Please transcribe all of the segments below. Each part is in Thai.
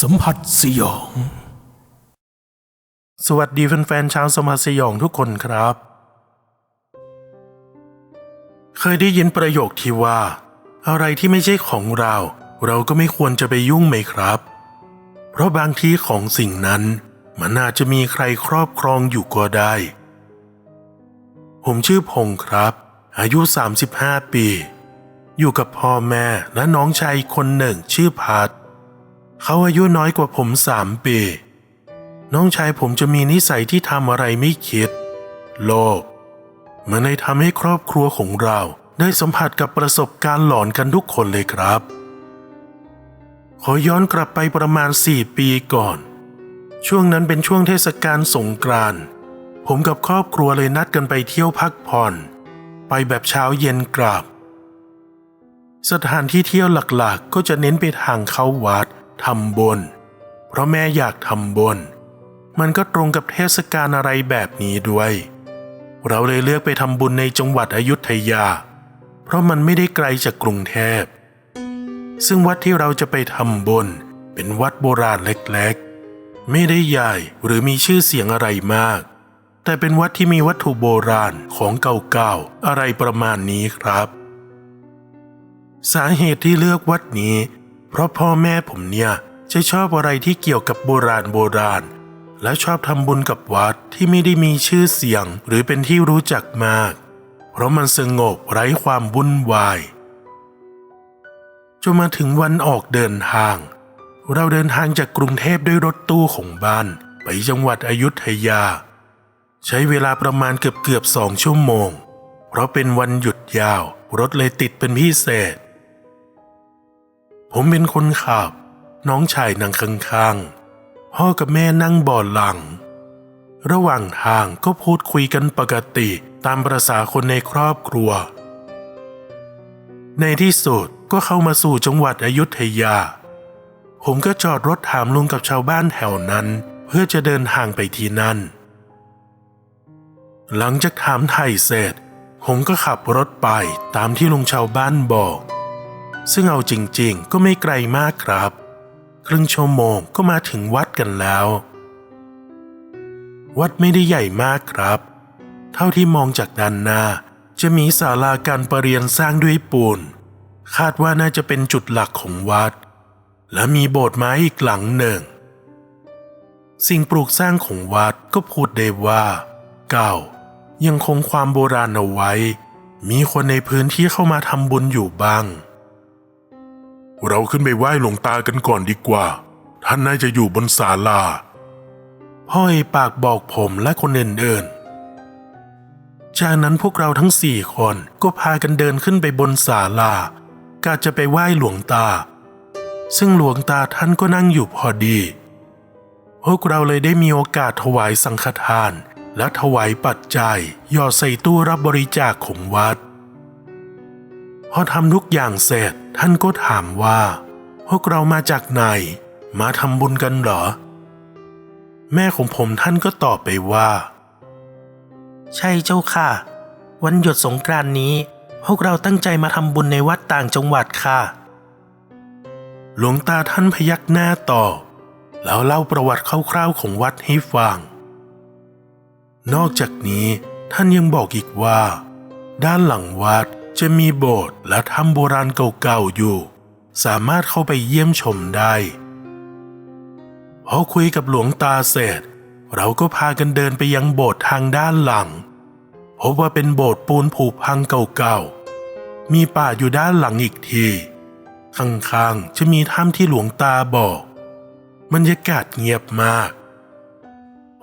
สัมผัสสยอง สวัสดีแฟนๆชาวสมาสยองทุกคนครับ เคยได้ยินประโยคที่ว่า อะไรที่ไม่ใช่ของเรา เราก็ไม่ควรจะไปยุ่งไหมครับ เพราะบางทีของสิ่งนั้น มันอาจจะมีใครครอบครองอยู่ก็ได้ ผมชื่อพงษ์ครับ อายุ 35 ปี อยู่กับพ่อแม่และน้องชายคนหนึ่งชื่อพัด เขาอายุน้อยกว่าผมสามปี น้องชายผมจะมีนิสัยที่ทำอะไรไม่คิด โลภมันเลยทำให้ครอบครัวของเราได้สัมผัสกับประสบการณ์หลอนกันทุกคนเลยครับ ขอย้อนกลับไปประมาณ4ปีก่อน ช่วงนั้นเป็นช่วงเทศกาลสงกรานต์ผมกับครอบครัวเลยนัดกันไปเที่ยวพักผ่อน ไปแบบเช้าเย็นกลับ สถานที่เที่ยวหลักๆก็จะเน้นไปทางเข้าวัด ทำบุญเพราะแม่อยากทำบุญมันก็ตรงกับเทศกาลอะไรแบบนี้ด้วย เราเลยเลือกไปทำบุญในจังหวัดอยุธยา เพราะมันไม่ได้ไกลจากกรุงเทพ ซึ่งวัดที่เราจะไปทำบุญเป็นวัดโบราณเล็กๆ ไม่ได้ใหญ่หรือมีชื่อเสียงอะไรมาก แต่เป็นวัดที่มีวัตถุโบราณของเก่าๆ อะไรประมาณนี้ครับ สาเหตุที่เลือกวัดนี้ เพราะพ่อแม่ผมเนี่ยจะชอบอะไรที่เกี่ยวกับโบราณโบราณ และชอบทำบุญกับวัดที่ไม่ได้มีชื่อเสียงหรือเป็นที่รู้จักมาก เพราะมันสงบไร้ความวุ่นวายจนมาถึงวันออกเดินทาง เราเดินทางจากกรุงเทพด้วยรถตู้ของบ้าน ไปจังหวัดอยุธยา ใช้เวลาประมาณเกือบเกือบสองชั่วโมง เพราะเป็นวันหยุดยาว รถเลยติดเป็นพิเศษ ผมเป็นคนขับ น้องชายนั่งข้างๆพ่อกับแม่นั่งบาะหลัง ระหว่างทางก็พูดคุยกันปกติตามประษาคนในครอบครัว ในที่สุดก็เข้ามาสู่จังหวัดอยุธยา ผมก็จอดรถถามลุงกับชาวบ้านแถวนั้น เพื่อจะเดินทางไปที่นั่น หลังจากถามไถ่เสร็จ ผมก็ขับรถไปตามที่ลุงชาวบ้านบอก ซึ่งเอาจริงๆ ก็ไม่ไกลมากครับ ครึ่งชั่วโมงก็มาถึงวัดกันแล้ว วัดไม่ได้ใหญ่มากครับ เท่าที่มองจากด้านหน้า จะมีศาลาการประเรียนสร้างด้วยปูน คาดว่าน่าจะเป็นจุดหลักของวัด และมีโบสถ์ไม้อีกหลังหนึ่ง สิ่งปลูกสร้างของวัดก็พูดได้ว่า เก่า ยังคงความโบราณเอาไว้ มีคนในพื้นที่เข้ามาทำบุญอยู่บ้าง เราขึ้นไปไหว้หลวงตากันก่อนดีกว่า ท่านน่าจะอยู่บนศาลา พ่อเอปากบอกผมและคนอื่นๆจากนั้นพวกเราทั้งสี่คนก็พากันเดินขึ้นไปบนศาลากะจะไปไหว้หลวงตา ซึ่งหลวงตาท่านก็นั่งอยู่พอดี พวกเราเลยได้มีโอกาสถวายสังฆทาน และถวายปัจจัยหยอดใส่ตู้รับบริจาคของวัด พอทำทุกอย่างเสร็จท่านก็ถามว่า พวกเรามาจากไหน มาทำบุญกันเหรอ แม่ของผมท่านก็ตอบไปว่า ใช่เจ้าค่ะ วันหยุดสงกรานต์นี้ พวกเราตั้งใจมาทำบุญในวัดต่างจังหวัดค่ะ หลวงตาท่านพยักหน้าตอบแล้วเล่าประวัติคร่าวๆของวัดให้ฟัง นอกจากนี้ท่านยังบอกอีกว่า ด้านหลังวัด จะมีโบสถ์และถ้ำโบราณเก่าๆอยู่ สามารถเข้าไปเยี่ยมชมได้พอคุยกับหลวงตาเสร็จ เราก็พากันเดินไปยังโบสถ์ทางด้านหลัง พบว่าเป็นโบสถ์ปูนผุพังเก่าๆ มีป่าอยู่ด้านหลังอีกทีข้างๆจะมีถ้ำที่หลวงตาบอกบรรยากาศเงียบมาก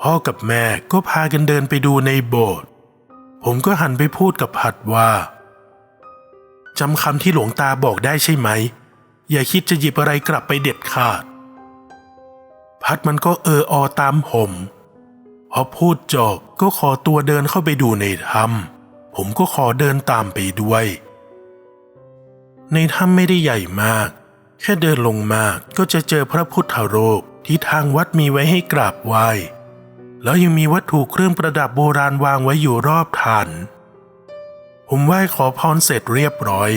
พ่อกับแม่ก็พากันเดินไปดูในโบสถ์ผมก็หันไปพูดกับผัดว่า จำคำที่หลวงตาบอกได้ใช่ไหม อย่าคิดจะหยิบอะไรกลับไปเด็ดขาด พัดมันก็เอออตามผมพอพูดจบก็ขอตัวเดินเข้าไปดูในถ้ำผมก็ขอเดินตามไปด้วย ในถ้ำไม่ได้ใหญ่มาก แค่เดินลงมาก็จะเจอพระพุทธรูปที่ทางวัดมีไว้ให้กราบไหว้แล้วยังมีวัตถุเครื่องประดับโบราณวางไว้อยู่รอบฐาน ผมไหว้ขอพรเสร็จเรียบร้อย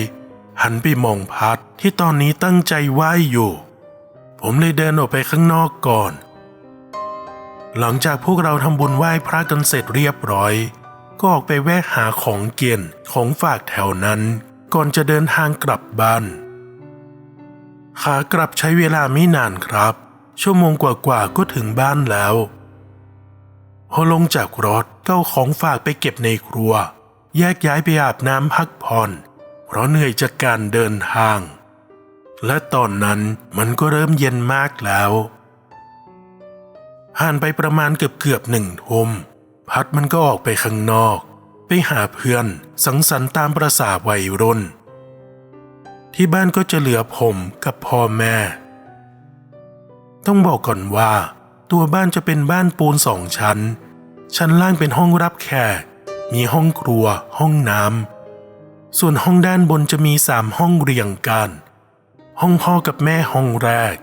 หันไปมองพัดที่ตอนนี้ตั้งใจไหว้อยู่ ผมเลยเดินออกไปข้างนอกก่อน หลังจากพวกเราทำบุญไหว้พระกันเสร็จเรียบร้อย ก็ออกไปแวะหาของเกียนของฝากแถวนั้น ก่อนจะเดินทางกลับบ้าน ขากลับใช้เวลาไม่นานครับ ชั่วโมงกว่าๆก็ถึงบ้านแล้วพอลงจากรถก็เอาของฝากไปเก็บในครัว แยกย้ายไปอาบน้ำพักผ่อน เพราะเหนื่อยจากการเดินทาง และตอนนั้นมันก็เริ่มเย็นมากแล้วผ่านไปประมาณเกือบเกือบหนึ่งทุ่มพัดมันก็ออกไปข้างนอก ไปหาเพื่อนสังสรรค์ตามประสาวัยรุ่น ที่บ้านก็จะเหลือผมกับพ่อแม่ ต้องบอกก่อนว่า ตัวบ้านจะเป็นบ้านปูนสองชั้น ชั้นล่างเป็นห้องรับแขก มีห้องครัว ห้องน้ำส่วนห้องด้านบนจะมีสามห้องเรียงกัน ห้องพ่อกับแม่ห้องแรก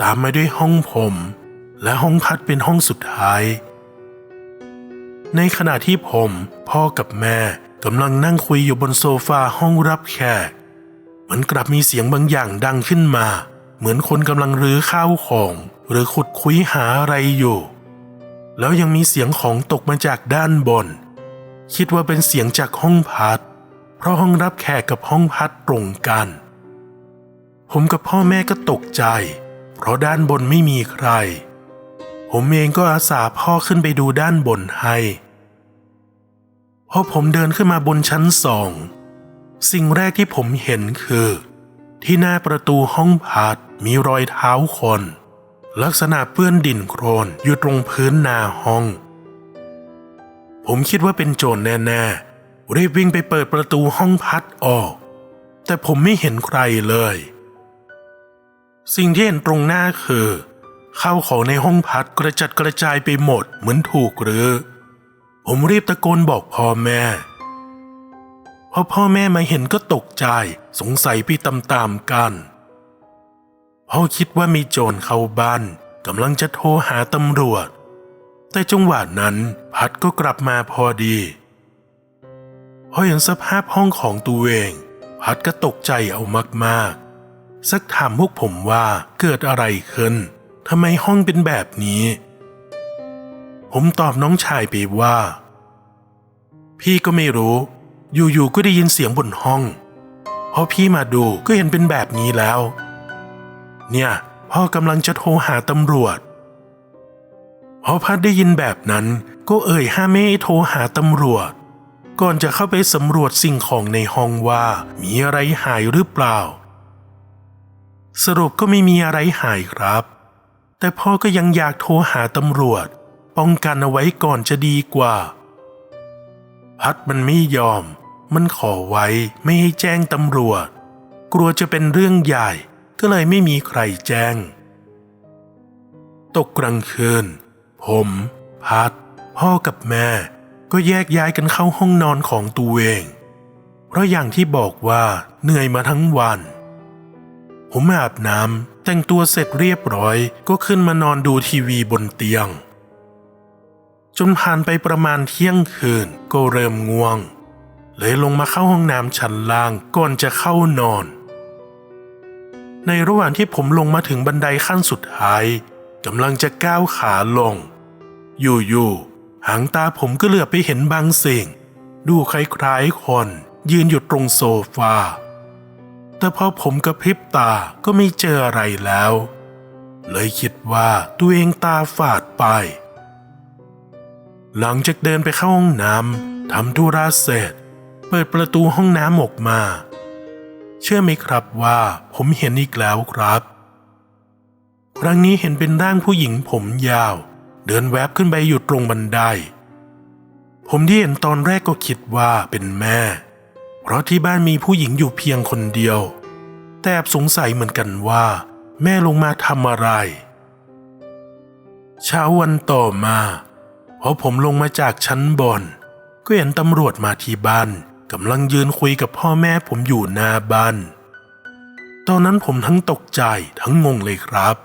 ตามมาด้วยห้องผม และห้องพัดเป็นห้องสุดท้าย ในขณะที่ผม พ่อกับแม่กำลังนั่งคุยอยู่บนโซฟาห้องรับแขกมันกลับมีเสียงบางอย่างดังขึ้นมา เหมือนคนกำลังรื้อข้าวของ หรือขุดคุ้ยหาอะไรอยู่ แล้วยังมีเสียงของตกมาจากด้านบน คิดว่าเป็นเสียงจากห้องพัดเพราะห้องรับแขกกับห้องพัดตรงกัน ผมกับพ่อแม่ก็ตกใจ เพราะด้านบนไม่มีใคร ผมเองก็อาสาพ่อขึ้นไปดูด้านบนให้พอผมเดินขึ้นมาบนชั้นสอง สิ่งแรกที่ผมเห็นคือ ที่หน้าประตูห้องพัดมีรอยเท้าคน ลักษณะเปื้อนดินโครนอยู่ตรงพื้นหน้าห้อง ผมคิดว่าเป็นโจรแน่ๆรีบวิ่งไปเปิดประตูห้องพัดออก แต่ผมไม่เห็นใครเลย สิ่งที่เห็นตรงหน้าคือข้าวของในห้องพัดกระจัดกระจายไปหมดเหมือนถูกหรือ ผมรีบตะโกนบอกพ่อแม่พอพ่อแม่มาเห็นก็ตกใจสงสัยไปตามๆกันพ่อคิดว่ามีโจรเข้าบ้านกำลังจะโทรหาตำรวจ แต่จังหวะนั้นพัดก็กลับมาพอดีพอเห็นสภาพห้องของตัวเอง พัดก็ตกใจเอามากๆ สักถามพวกผมว่าเกิดอะไรขึ้นทำไมห้องเป็นแบบนี้ ผมตอบน้องชายไปว่า พี่ก็ไม่รู้ อยู่ๆก็ได้ยินเสียงบนห้องพอพี่มาดูก็เห็นเป็นแบบนี้แล้ว เนี่ยพ่อกำลังจะโทรหาตำรวจ พอพัดได้ยินแบบนั้นก็เอ่ยห้ามไม่โทรหาตำรวจ ก่อนจะเข้าไปสำรวจสิ่งของในห้องว่ามีอะไรหายหรือเปล่า สรุปก็ไม่มีอะไรหายครับ แต่พ่อก็ยังอยากโทรหาตำรวจ ป้องกันเอาไว้ก่อนจะดีกว่า พัดมันไม่ยอม มันขอไว้ไม่ให้แจ้งตำรวจ กลัวจะเป็นเรื่องใหญ่ ก็เลยไม่มีใครแจ้ง ตกกลางคืน ผมพัด พ่อกับแม่ ก็แยกย้ายกันเข้าห้องนอนของตัวเอง เพราะอย่างที่บอกว่าเหนื่อยมาทั้งวัน ผมอาบน้ำแต่งตัวเสร็จเรียบร้อยก็ขึ้นมานอนดูทีวีบนเตียง จนผ่านไปประมาณเที่ยงคืนก็เริ่มง่วง เลยลงมาเข้าห้องน้ำชั้นล่างก่อนจะเข้านอน ในระหว่างที่ผมลงมาถึงบันไดขั้นสุดท้ายกำลังจะก้าวขาลง อยู่ๆหางตาผมก็เหลือบไปเห็นบางสิ่ง ดูคล้ายๆคนยืนอยู่ตรงโซฟา แต่พอผมกระพริบตาก็ไม่เจออะไรแล้ว เลยคิดว่าตัวเองตาฝาดไป หลังจากเดินไปเข้าห้องน้ำทำธุระเสร็จ เปิดประตูห้องน้ำออกมา เชื่อไหมครับว่าผมเห็นอีกแล้วครับ ครั้งนี้เห็นเป็นร่างผู้หญิงผมยาว เดินแวบขึ้นไปอยู่ตรงบันได ผมที่เห็นตอนแรกก็คิดว่าเป็นแม่ เพราะที่บ้านมีผู้หญิงอยู่เพียงคนเดียว แต่แอบสงสัยเหมือนกันว่า แม่ลงมาทำอะไร เช้าวันต่อมาพอผมลงมาจากชั้นบน ก็เห็นตำรวจมาที่บ้านกำลังยืนคุยกับพ่อแม่ผมอยู่หน้าบ้าน ตอนนั้นผมทั้งตกใจทั้งงงเลยครับ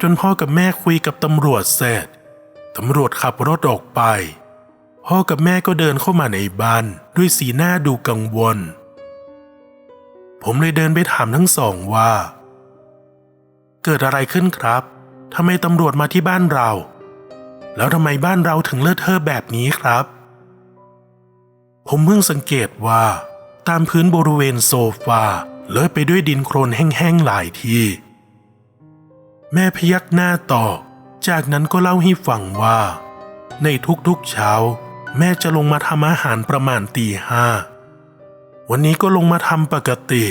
จนพ่อกับแม่คุยกับตำรวจเสร็จตำรวจขับรถออกไป พ่อกับแม่ก็เดินเข้ามาในบ้านด้วยสีหน้าดูกังวล ผมเลยเดินไปถามทั้งสองว่า เกิดอะไรขึ้นครับทำไมตำรวจมาที่บ้านเรา แล้วทำไมบ้านเราถึงเลือะเทอะแบบนี้ครับ ผมเพิ่งสังเกตว่า ตามพื้นบริเวณโซฟาเลอะไปด้วยดินโครนแห้งๆหลายที่ แม่พยักหน้าตอบ จากนั้นก็เล่าให้ฟังว่า ในทุกๆเช้า แม่จะลงมาทำอาหารประมาณตีห้า วันนี้ก็ลงมาทำปกติ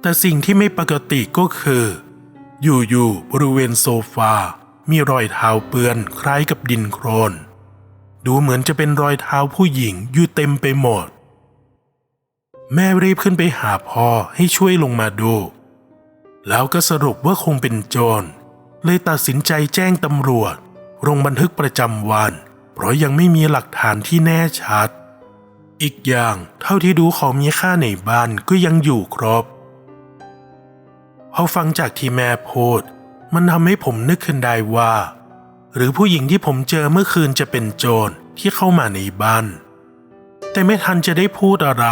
แต่สิ่งที่ไม่ปกติก็คือ อยู่ๆบริเวณโซฟา มีรอยเท้าเปื้อนคล้ายกับดินโครน ดูเหมือนจะเป็นรอยเท้าผู้หญิงอยู่เต็มไปหมด แม่รีบขึ้นไปหาพ่อให้ช่วยลงมาดู แล้วก็สรุปว่าคงเป็นโจร เลยตัดสินใจแจ้งตำรวจลงบันทึกประจำวัน เพราะยังไม่มีหลักฐานที่แน่ชัด อีกอย่างเท่าที่ดูของมีค่าในบ้านก็ยังอยู่ครบพอฟังจากที่แม่พูด มันทำให้ผมนึกขึ้นได้ว่า หรือผู้หญิงที่ผมเจอเมื่อคืนจะเป็นโจรที่เข้ามาในบ้าน แต่ไม่ทันจะได้พูดอะไร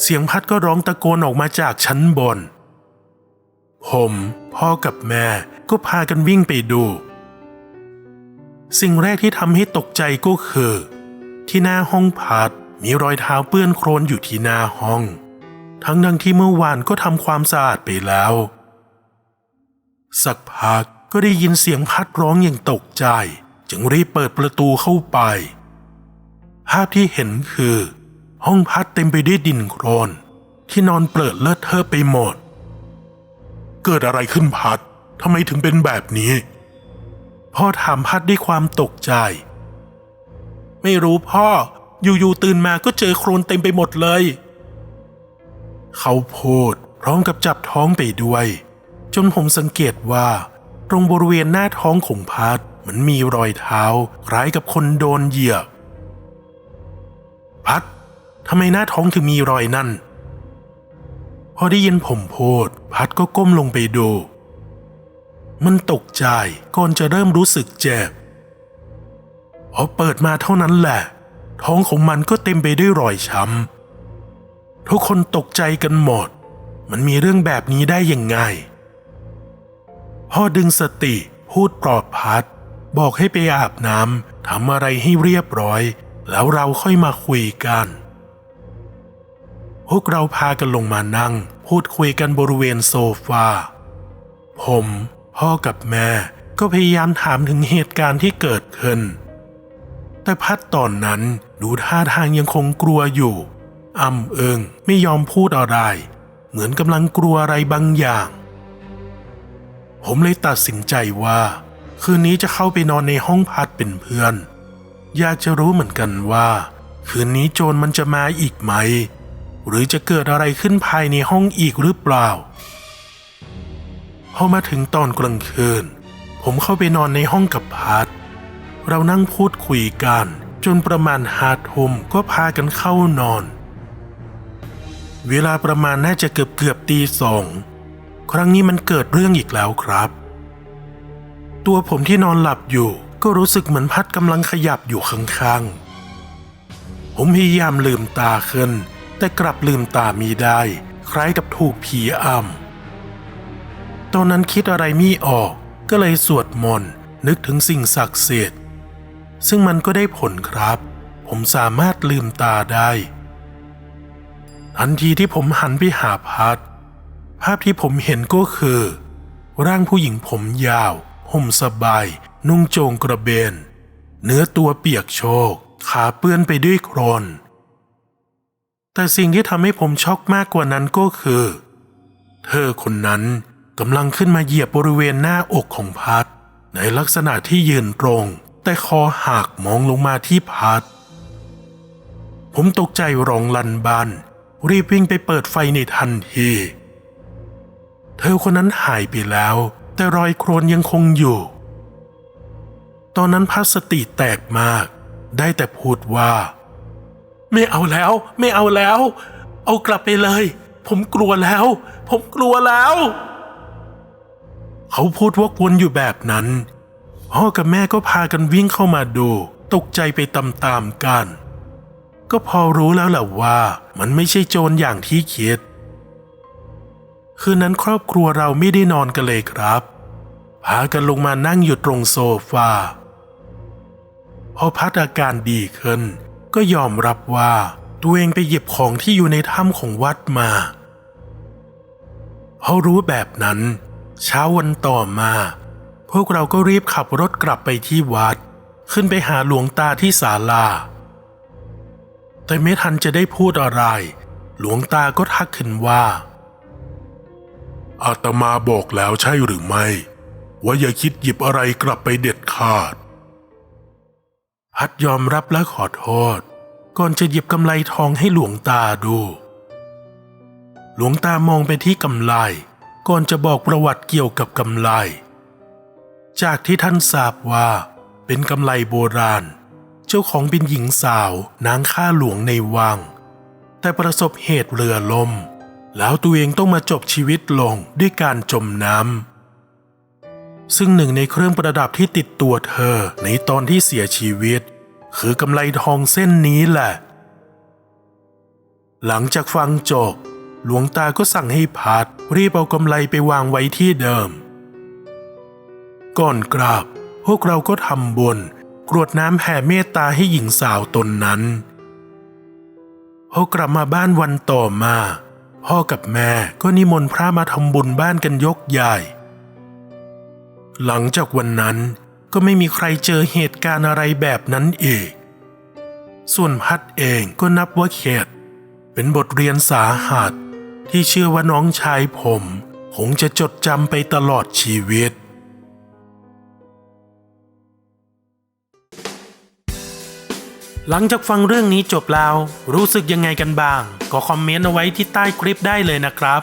เสียงพัดก็ร้องตะโกนออกมาจากชั้นบน ผมพ่อกับแม่ก็พากันวิ่งไปดู สิ่งแรกที่ทำให้ตกใจก็คือ ที่หน้าห้องพัดมีรอยเท้าเปื้อนโครนอยู่ที่หน้าห้อง ทั้งดังที่เมื่อวานก็ทำความสะอาดไปแล้ว สักพักก็ได้ยินเสียงพัดร้องอย่างตกใจ จึงรีบเปิดประตูเข้าไป ภาพที่เห็นคือ ห้องพัดเต็มไปด้วยดินโครนที่นอนเปลือะเลอะเทอะไปหมด เกิดอะไรขึ้นพัดทำไมถึงเป็นแบบนี้ พ่อถามพัดด้วยความตกใจ ไม่รู้พ่อ อยู่ๆตื่นมาก็เจอโครนเต็มไปหมดเลย เขาพูดพร้อมกับจับท้องไปด้วย จนผมสังเกตว่า ตรงบริเวณหน้าท้องของพัดมันมีรอยเท้า คล้ายกับคนโดนเหยียบ พัดทำไมหน้าท้องถึงมีรอยนั่น พอได้ยินผมพูด พัดก็ก้มลงไปดู มันตกใจก่อนจะเริ่มรู้สึกเจ็บพอเปิดมาเท่านั้นแหละ ท้องของมันก็เต็มไปด้วยรอยช้ำทุกคนตกใจกันหมด มันมีเรื่องแบบนี้ได้ยังไงพ่อดึงสติพูดปลอบพัด บอกให้ไปอาบน้ำทำอะไรให้เรียบร้อย แล้วเราค่อยมาคุยกัน พวกเราพากันลงมานั่ง พูดคุยกันบริเวณโซฟา ผม พ่อกับแม่ก็พยายามถามถึงเหตุการณ์ที่เกิดขึ้น แต่พัดตอนนั้นดูท่าทางยังคงกลัวอยู่อ่ำเอิงไม่ยอมพูดอะไร เหมือนกำลังกลัวอะไรบางอย่าง ผมเลยตัดสินใจว่า คืนนี้จะเข้าไปนอนในห้องพัดเป็นเพื่อน อยากจะรู้เหมือนกันว่า คืนนี้โจรมันจะมาอีกไหม หรือจะเกิดอะไรขึ้นภายในห้องอีกหรือเปล่า พอมาถึงตอนกลางคืน ผมเข้าไปนอนในห้องกับพัดเรานั่งพูดคุยกัน จนประมาณหาทุ่มก็พากันเข้านอน เวลาประมาณน่าจะเกือบเกือบตีสองครั้งนี้มันเกิดเรื่องอีกแล้วครับ ตัวผมที่นอนหลับอยู่ก็รู้สึกเหมือนพัดกำลังขยับอยู่ข้างๆ ผมพยายามลืมตาขึ้น แต่กลับลืมตามีได้ คล้ายกับถูกผีอำตอนนั้นคิดอะไรม่ออกก็เลยสวดมนต์นึกถึงสิ่งศักดิ์สิทธิ์ซึ่งมันก็ได้ผลครับ ผมสามารถลืมตาได้ทันทีที่ผมหันไปหาพัดภาพที่ผมเห็นก็คือ ร่างผู้หญิงผมยาวห่มสบาย นุ่งโจงกระเบน เนื้อตัวเปียกโชก ขาเปื้อนไปด้วยโครน แต่สิ่งที่ทำให้ผมช็อกมากกว่านั้นก็คือ เธอคนนั้นกำลังขึ้นมาเหยียบบริเวณหน้าอกของพัดในลักษณะที่ยืนตรง แต่คอหักมองลงมาที่พัด ผมตกใจร้องลันบันรีบวิ่งไปเปิดไฟในทันที เธอคนนั้นหายไปแล้ว แต่รอยโครนยังคงอยู่ ตอนนั้นพัดสติแตกมาก ได้แต่พูดว่า ไม่เอาแล้ว ไม่เอาแล้ว เอากลับไปเลย ผมกลัวแล้ว ผมกลัวแล้ว เขาพูดวกวนอยู่แบบนั้น พ่อกับแม่ก็พากันวิ่งเข้ามาดู ตกใจไปตามๆกัน ก็พอรู้แล้วแหละว่า มันไม่ใช่โจรอย่างที่คิด คืนนั้นครอบครัวเราไม่ได้นอนกันเลยครับ พากันลงมานั่งอยู่ตรงโซฟาพอพัดอาการดีขึ้น ก็ยอมรับว่าตัวเองไปหยิบของที่อยู่ในถ้ำของวัดมาพอรู้แบบนั้น เช้าวันต่อมา พวกเราก็รีบขับรถกลับไปที่วัด ขึ้นไปหาหลวงตาที่ศาลา แต่ไม่ทันจะได้พูดอะไร หลวงตาก็ทักขึ้นว่าอาตมาบอกแล้วใช่หรือไม่ ว่าอย่าคิดหยิบอะไรกลับไปเด็ดขาด พัดยอมรับและขอโทษ ก่อนจะหยิบกำไลทองให้หลวงตาดู หลวงตามองไปที่กำไลก่อนจะบอกประวัติเกี่ยวกับกำไล จากที่ท่านทราบว่า เป็นกำไลโบราณ เจ้าของเป็นหญิงสาวนางข้าหลวงในวัง แต่ประสบเหตุเรือล่มแล้วตัวเองต้องมาจบชีวิตลงด้วยการจมน้ำ ซึ่งหนึ่งในเครื่องประดับที่ติดตัวเธอในตอนที่เสียชีวิต คือกำไลทองเส้นนี้แหละ หลังจากฟังจบ หลวงตาก็สั่งให้พัดรีบเอากำไลไปวางไว้ที่เดิม ก่อนกราบ พวกเราก็ทำบุญกรวดน้ำแผ่เมตตาให้หญิงสาวตนนั้นพอกลับมาบ้านวันต่อมา พ่อกับแม่ก็นิมนต์พระมาทำบุญบ้านกันยกใหญ่ หลังจากวันนั้นก็ไม่มีใครเจอเหตุการณ์อะไรแบบนั้นอีก ส่วนพัดเองก็นับว่าเข็ดเป็นบทเรียนสาหัส ที่เชื่อว่าน้องชายผมคงจะจดจำไปตลอดชีวิต หลังจากฟังเรื่องนี้จบแล้ว รู้สึกยังไงกันบ้าง ก็คอมเมนต์เอาไว้ที่ใต้คลิปได้เลยนะครับ